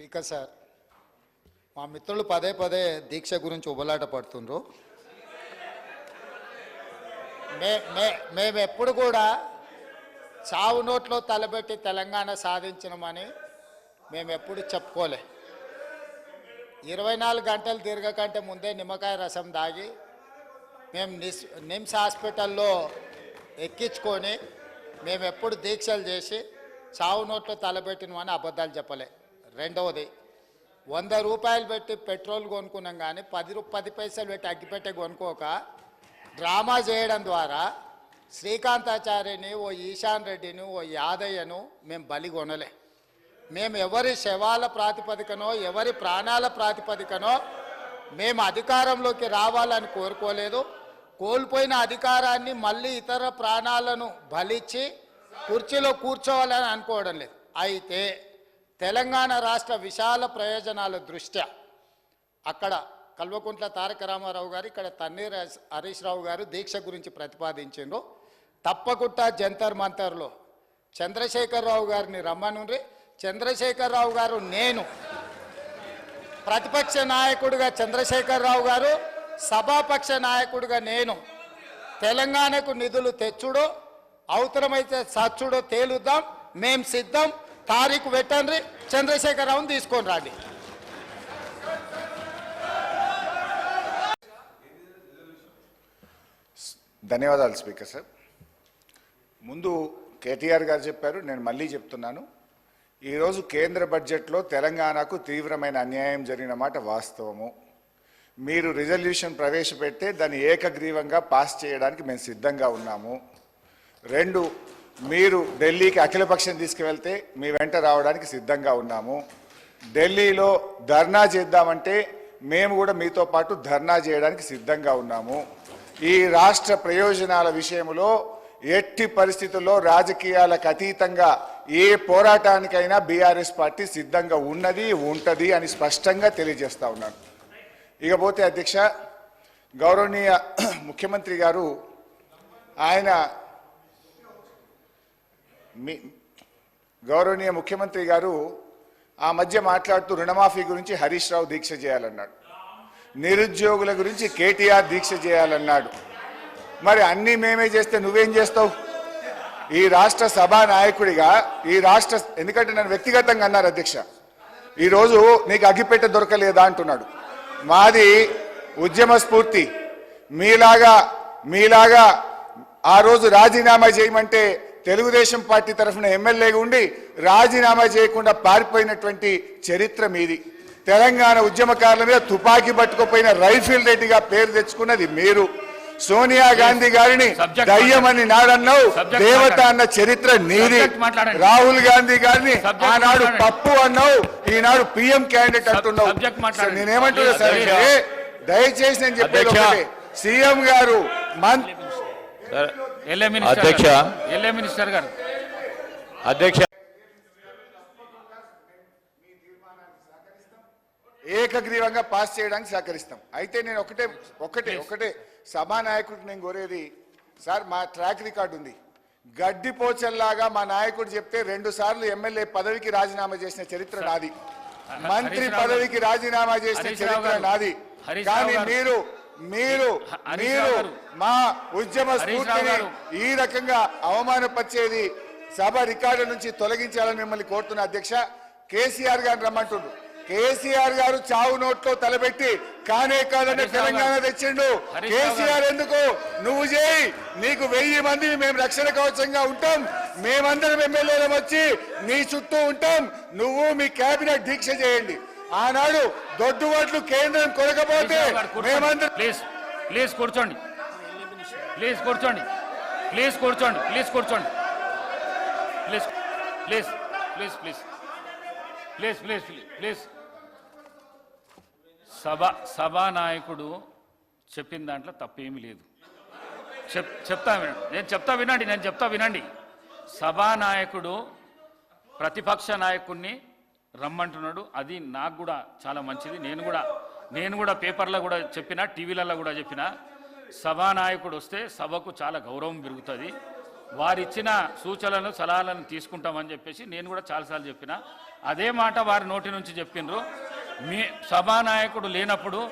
Speaker sir మా మిత్రులు పదే పదే దీక్ష గురించి ఉబలాట పడుతుండ్రు. మే మే మేము ఎప్పుడు కూడా చావు నోట్లో తలబెట్టి తెలంగాణ సాధించినమని మేము ఎప్పుడు చెప్పుకోలే. ఇరవై నాలుగు గంటలు తిరగకంటే ముందే నిమ్మకాయ రసం దాగి మేము నిస్ నిమ్స్ హాస్పిటల్లో ఎక్కించుకొని మేము ఎప్పుడు దీక్షలు చేసి చావు నోట్లో తలబెట్టినమని అబద్ధాలు చెప్పలే. రెండవది వంద రూపాయలు పెట్టి పెట్రోల్ కొనుక్కున్నాం కానీ పది రూ పది పైసలు పెట్టి అగ్గిపెట్టె కొనుక్కోక డ్రామా చేయడం ద్వారా శ్రీకాంతాచార్యని ఓ ఈశాన్ రెడ్డిని ఓ యాదయ్యను మేము బలి కొనలే. మేము ఎవరి శవాల ప్రాతిపదికనో ఎవరి ప్రాణాల ప్రాతిపదికనో మేము అధికారంలోకి రావాలని కోరుకోలేదు. కోల్పోయిన అధికారాన్ని మళ్ళీ ఇతర ప్రాణాలను బలిచ్చి కుర్చీలో కూర్చోవాలని అనుకోవడం లేదు. అయితే తెలంగాణ రాష్ట్ర విశాల ప్రయోజనాల దృష్ట్యా అక్కడ కల్వకుంట్ల తారక రామారావు గారు ఇక్కడ తన్నీర్ హరీష్- హరీష్ రావు గారు దీక్ష గురించి ప్రతిపాదించిండ్రు. తప్పకుండా జంతర్ మంతర్లో చంద్రశేఖరరావు గారిని రమ్మనుండ్రి. చంద్రశేఖరరావు గారు నేను. ప్రతిపక్ష నాయకుడిగా చంద్రశేఖరరావు గారు సభాపక్ష నాయకుడిగా నేను. తెలంగాణకు నిధులు తెచ్చుడో అవసరమైతే సచ్చుడో తేలుద్దాం మేం సిద్ధం. తారీఖు పెట్టండి చంద్రశేఖరరావుని తీసుకొని రండి. ధన్యవాదాలు స్పీకర్ సార్. ముందు కేటీఆర్ గారు చెప్పారు నేను మళ్ళీ చెప్తున్నాను. ఈరోజు కేంద్ర బడ్జెట్లో తెలంగాణకు తీవ్రమైన అన్యాయం జరిగిన మాట వాస్తవము. మీరు రిజల్యూషన్ ప్రవేశపెడితే దాన్ని ఏకగ్రీవంగా పాస్ చేయడానికి మేము సిద్ధంగా ఉన్నాము. రెండు మీరు ఢిల్లీకి అఖిలపక్షం తీసుకువెళ్తే మీ వెంట రావడానికి సిద్ధంగా ఉన్నాము. ఢిల్లీలో ధర్నా చేద్దామంటే మేము కూడా మీతో పాటు ధర్నా చేయడానికి సిద్ధంగా ఉన్నాము. ఈ రాష్ట్ర ప్రయోజనాల విషయంలో ఎట్టి పరిస్థితుల్లో రాజకీయాలకు అతీతంగా ఏ పోరాటానికైనా బీఆర్ఎస్ పార్టీ సిద్ధంగా ఉన్నది ఉంటుంది అని స్పష్టంగా తెలియజేస్తా ఉన్నాను. ఇకపోతే అధ్యక్ష గౌరవనీయ ముఖ్యమంత్రి గారు ఆయన మీ గౌరవనీయ ముఖ్యమంత్రి గారు ఆ మధ్య మాట్లాడుతూ రుణమాఫీ గురించి హరీష్ రావు దీక్ష చేయాలన్నాడు. నిరుద్యోగుల గురించి కేటీఆర్ దీక్ష చేయాలన్నాడు. మరి అన్నీ మేమే చేస్తే నువ్వేం చేస్తావు? ఈ రాష్ట్ర సభా నాయకుడిగా ఈ రాష్ట్ర ఎందుకంటే నన్ను వ్యక్తిగతంగా అన్నారు అధ్యక్ష. ఈరోజు నీకు అగ్గిపెట్ట దొరకలేదా అంటున్నాడు. మాది ఉద్యమ స్ఫూర్తి. మీలాగా మీలాగా ఆ రోజు రాజీనామా చేయమంటే తెలుగుదేశం పార్టీ తరఫున ఎమ్మెల్యేగా ఉండి రాజీనామా చేయకుండా పారిపోయినటువంటి చరిత్ర మీది. తెలంగాణ ఉద్యమకారుల మీద తుపాకీ పట్టుకుపోయిన రైఫిల్ రెడ్డిగా పేరు తెచ్చుకున్నది మీరు. సోనియా గాంధీ గారిని దయ్యమని నాడన్నావు. దేవత. అన్న చరిత్ర నీది. రాహుల్ గాంధీ గారిని ఆనాడు. పప్పు అన్నావు ఈనాడు పిఎం క్యాండిడేట్ అంటున్నావు. నేనేమంటున్నా సార్ దయచేసి నేను చెప్పేది. ఒకటే. సీఎం గారు మినిస్టర్ అధ్యక్ష. గారు. ఎల్ఏ మినిస్టర్ గారు అధ్యక్ష ఏకగ్రీవంగా పాస్ చేయడానికి సహకరిస్తాం అయితే నేను ఒకటే ఒకటే ఒకటే సభానాయకుడికి నేను కోరేది సార్ మా ట్రాక్ రికార్డు ఉంది గడ్డి పోచల్లాగా మా నాయకుడు చెప్తే రెండు సార్లు ఎమ్మెల్యే పదవికి రాజీనామా చేసిన చరిత్ర నాది మంత్రి పదవికి రాజీనామా చేసిన చరిత్ర. నాది కానీ. మీరు మీరు మీరు. మా ఉద్యమ స్ఫూర్తిని. ఈ రకంగా అవమానపరిచేది సభ రికార్డు నుంచి తొలగించాలని మిమ్మల్ని కోరుతున్న అధ్యక్ష కేసీఆర్ గారిని రమ్మంటుండ్రు. కేసీఆర్ గారు చావు నోట్లో తలబెట్టి కానే కాదని తెలంగాణ. తెచ్చిండు. కేసీఆర్ ఎందుకు? నువ్వు చేయి. నీకు వెయ్యి మంది మేము రక్షణ కవచంగా ఉంటాం. మేమందరం ఎమ్మెల్యేలం వచ్చి నీ చుట్టూ ఉంటాం. నువ్వు మీ కేబినెట్ దీక్ష చేయండి. ఆనాడు దొడ్డుబాట్లు కేంద్రం కొనకపోతే మేమందరం ప్లీజ్ ప్లీజ్ కూర్చోండి. ప్లీజ్ కూర్చోండి. ప్లీజ్ కూర్చోండి. ప్లీజ్ కూర్చోండి. Please please please please. Please please please సభ సభానాయకుడు చెప్పిన దాంట్లో తప్పేమీ లేదు. చెప్ చెప్తా వినండి. నేను చెప్తా వినండి నేను చెప్తా వినండి. సభానాయకుడు ప్రతిపక్ష నాయకుడిని రమ్మంటున్నాడు. అది నాకు కూడా చాలా మంచిది. నేను కూడా నేను కూడా పేపర్లో కూడా చెప్పిన టీవీలలో కూడా చెప్పిన సభానాయకుడు వస్తే సభకు చాలా గౌరవం పెరుగుతుంది. వారిచ్చిన సూచనలను సలహాలను తీసుకుంటామని చెప్పేసి నేను కూడా చాలాసార్లు చెప్పిన. అదే మాట వారి నోటి నుంచి చెప్పిండ్రు మీ సభానాయకుడు లేనప్పుడు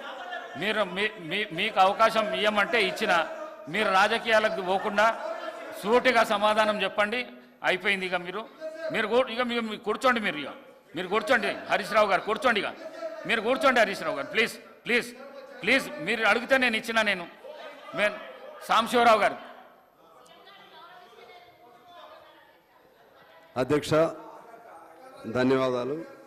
మీరు మీ- మీ- మీకు అవకాశం ఇవ్వమంటే ఇచ్చిన మీరు రాజకీయాలకు పోకుండా సూటిగా సమాధానం చెప్పండి. అయిపోయింది ఇక మీరు. మీరు ఇక మీరు కూర్చోండి మీరు ఇక. మీరు కూర్చోండి హరీష్ రావు గారు కూర్చోండి ఇక. మీరు కూర్చోండి హరీష్ రావు గారు ప్లీజ్ ప్లీజ్ ప్లీజ్ మీరు అడిగితే నేను ఇచ్చిన నేను. నేను సాంబశివరావు గారు. అధ్యక్ష ధన్యవాదాలు.